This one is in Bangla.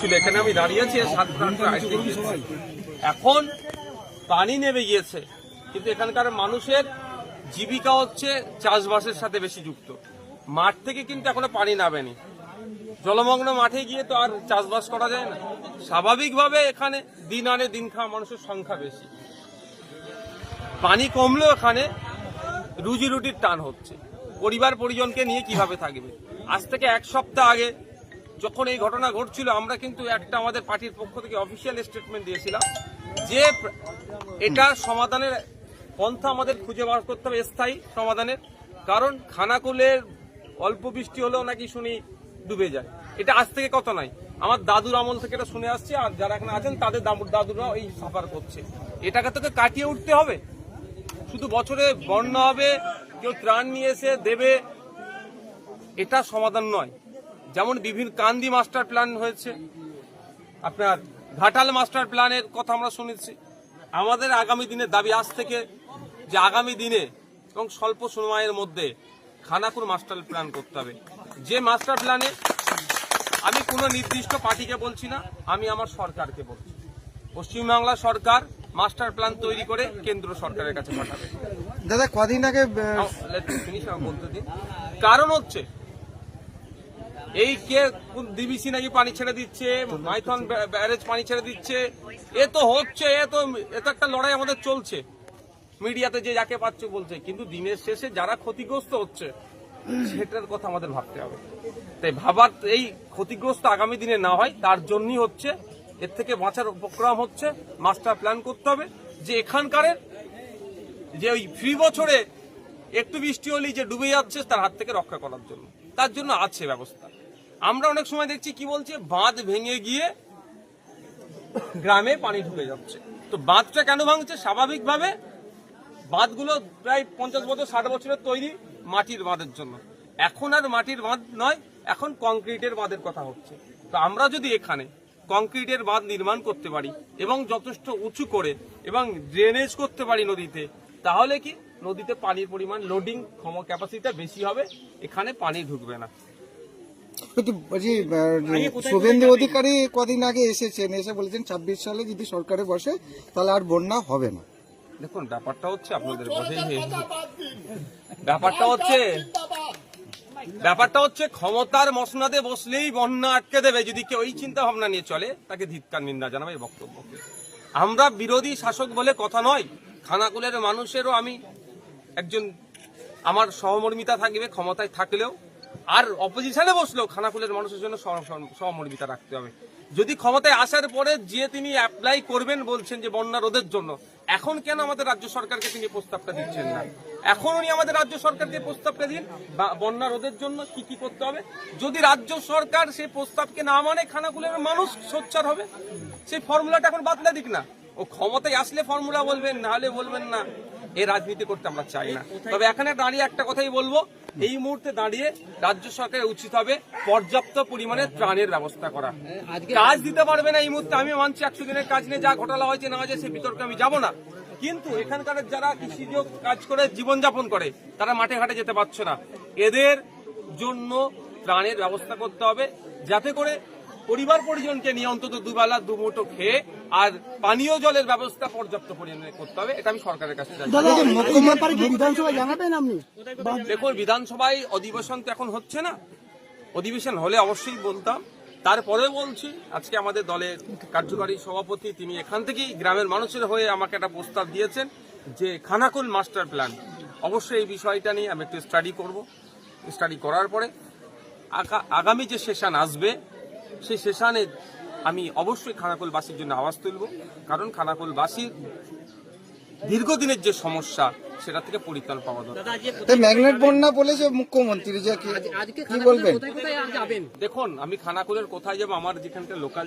ছিল, এখানে আমি দাঁড়িয়ে আছি সাত ঘণ্টা আসতে এখন পানি নেমে গিয়েছে, কিন্তু এখানকার মানুষের জীবিকা হচ্ছে চাষবাসের সাথে বেশি যুক্ত। মাঠ থেকে কিন্তু এখনও পানি নামেনি। জলমগ্ন মাঠে গিয়ে তো আর চাষবাস করা যায় না। স্বাভাবিকভাবে এখানে দিন আনে দিন খাওয়া মানুষের সংখ্যা বেশি। পানি কমলেও এখানে রুজি রুটির টান হচ্ছে। পরিবার পরিজনকে নিয়ে কীভাবে থাকবে? আজ থেকে এক সপ্তাহ আগে যখন এই ঘটনা ঘটছিল, আমরা কিন্তু একটা আমাদের পার্টির পক্ষ থেকে অফিসিয়াল স্টেটমেন্ট দিয়েছিলাম যে এটা সমাধানের পন্থা আমাদের খুঁজে বার করতে হবে, স্থায়ী সমাধানের। কারণ খানাকুলের অল্প বৃষ্টি হলেও নাকি শুনি ডুবে যায়। এটা আজ থেকে কত নয় আমার দাদুর আমল থেকে এটা শুনে আসছে, আর যারা এখানে আছেন, তাদের দাদুর এই সাফার করছে। এটাকে তোকে কাটিয়ে উঠতে হবে? শুধু বছরে বন্যা হবে, কেউ ত্রাণ নিয়ে এসে দেবে, এটা সমাধান নয়। যেমন বিভিন্ন কান্দি মাস্টার প্ল্যান হয়েছে আপনার ঘাটাল মাস্টার প্ল্যানের কথা আমরা শুনেছি। আমাদের আগামী দিনের দাবি আজ থেকে যে আগামী দিনে এবং স্বল্প সময়ের মধ্যে খানাকুর মাস্টার প্ল্যান করতে হবে। যে মাস্টার প্ল্যানে আমি কোনো নির্দিষ্ট পার্টিকে বলছি না আমি আমার সরকারকে বলছি। পশ্চিমবাংলা সরকার মাস্টার প্ল্যান তৈরি করে কেন্দ্র সরকারের কাছে পাঠাবে। দাদা কদিন আগে বলতে দিন। কারণ হচ্ছে এই কে ডিবিসি নাকি পানি ছেড়ে দিচ্ছে? মাইথন ব্যারেজ পানি ছেড়ে দিচ্ছে। এ তো হচ্ছে, এ তো এ তো একটা লড়াই আমাদের চলছে। মিডিয়াতে যে যাকে পাচ্ছে বলছে। কিন্তু দিনের শেষে যারা ক্ষতিগ্রস্ত হচ্ছে, সেটার কথা আমাদের ভাবতে হবে। তাই ভাবার এই ক্ষতিগ্রস্ত আগামী দিনে না হয়, তার জন্যই হচ্ছে, এর থেকে বাঁচার উপক্রম হচ্ছে, মাস্টার প্ল্যান করতে হবে যে এখানকারের যে ওই ফ্রি বছরে একটু বৃষ্টি হলেই যে ডুবে যাচ্ছে, তার হাত থেকে রক্ষা করার জন্য। তার জন্য আছে ব্যবস্থা। আমরা অনেক সময় দেখছি কি বলছে? বাঁধ ভেঙে গিয়ে গ্রামে পানি ঢুকে যাচ্ছে। তো বাঁধটা কেন ভাঙছে? স্বাভাবিকভাবে বাঁধগুলো প্রায় পঞ্চাশ বছর, ষাট বছরের তৈরি মাটির বাঁধের জন্য। এখন আর মাটির বাঁধ নয়, এখন কংক্রিটের বাঁধের কথা হচ্ছে। তো আমরা যদি এখানে কংক্রিটের বাঁধ নির্মাণ করতে পারি এবং যথেষ্ট উঁচু করে এবং ড্রেনেজ করতে পারি নদীতে, তাহলে কি নদীতে পানির পরিমাণ লোডিং ক্ষম ক্যাপাসিটিটা বেশি হবে এখানে পানি ঢুকবে না। শুভেন্দু অধিকারী কদিন আগে এসেছেন এসে বলেছেন ছাব্বিশ সালে যদি সরকারে বসে তাহলে আর বন্যা হবে না। দেখুন ব্যাপারটা হচ্ছে আপনাদের ব্যাপারটা হচ্ছে ব্যাপারটা হচ্ছে ক্ষমতার মসনাদে বসলেই বন্যা আটকে দেবে। যদি কেউ এই চিন্তা ভাবনা নিয়ে চলে তাকে ধিৎকার নিন্দা জানাবে এই বক্তব্যকে। আমরা বিরোধী শাসক বলে কথা নয় খানাকুলের মানুষেরও আমি একজন আমার সহমর্মিতা থাকবে, ক্ষমতায় থাকলেও, আর অপোজিশনে বসলেও খানাকুলের মানুষের জন্য সহ- সহ- সহমর্মিতা রাখতে হবে। যদি ক্ষমতায় আসার পরে যে তিনি অ্যাপ্লাই করবেন বলছেন যে বন্যা রোধের জন্য, এখন কেন আমাদের রাজ্য সরকারকে তিনি প্রস্তাবটা দিচ্ছেন না? এখন উনি আমাদের রাজ্য সরকারকে প্রস্তাবটা দিন, বা- বন্যা রোধের জন্য কি কি করতে হবে? যদি রাজ্য সরকার সেই প্রস্তাবকে না মানে খানাকুলের মানুষ সোচ্চার হবে? সেই ফর্মুলাটা এখন বাতলে দিক না। ও ক্ষমতায় আসলে ফর্মুলা বলবেন, না হলে বলবেন না। এই রাজনীতি করতে আমরা চাই না। তবে এখানে দাঁড়িয়ে একটা কথাই বলব এই মুহূর্তে দাঁড়িয়ে রাজ্য সরকারের উচিত হবে পর্যাপ্ত পরিমাণে ত্রাণের ব্যবস্থা করা। কাজ দিতে পারবে না এই মুহূর্তে আমি মানছি একশো দিনের কাজ নিয়ে যা ঘটনা হয়েছে না হয়েছে সে বিতর্কে আমি যাব না। কিন্তু এখানকার যারা কৃষিজ কাজ করে জীবনযাপন করে তারা মাঠে ঘাটে যেতে পারছে না। এদের জন্য ত্রাণের ব্যবস্থা করতে হবে যাতে করে পরিবার পরিজনকে নিয়ে অন্তত দুবেলা দুমুঠো খেয়ে আর পানীয় জলের ব্যবস্থা পর্যাপ্ত পরিমাণে করতে হবে এটা আমি সরকারের কাছে চাই বিধানসভায় দেখুন বিধানসভায় অধিবেশন তো এখন হচ্ছে না। অধিবেশন হলে অবশ্যই বলতাম। তারপরে বলছি আজকে আমাদের দলের কার্যকারী সভাপতি তিনি এখান থেকেই গ্রামের মানুষের হয়ে আমাকে একটা প্রস্তাব দিয়েছেন যে খানাকুল মাস্টার প্ল্যান। অবশ্যই এই বিষয়টা নিয়ে আমি একটু স্টাডি করব। স্টাডি করার পরে আগা- আগামী যে সেশন আসবে সেই সেশনে আমি অবশ্যই খানাকুলবাসীর জন্য আওয়াজ তুলব কারণ খানাকুলবাসীর দীর্ঘদিনের যে সমস্যা সেটা থেকে পরিত্রাণ পাওয়া দরকার। ম্যাগনেট বন্যা বলেছে মুখ্যমন্ত্রী যে কি- বলবেন? কোথায় কোথায় যাবেন? দেখুন আমি খানাকুলের কোথায় যাব আমার যেখানকার লোকাল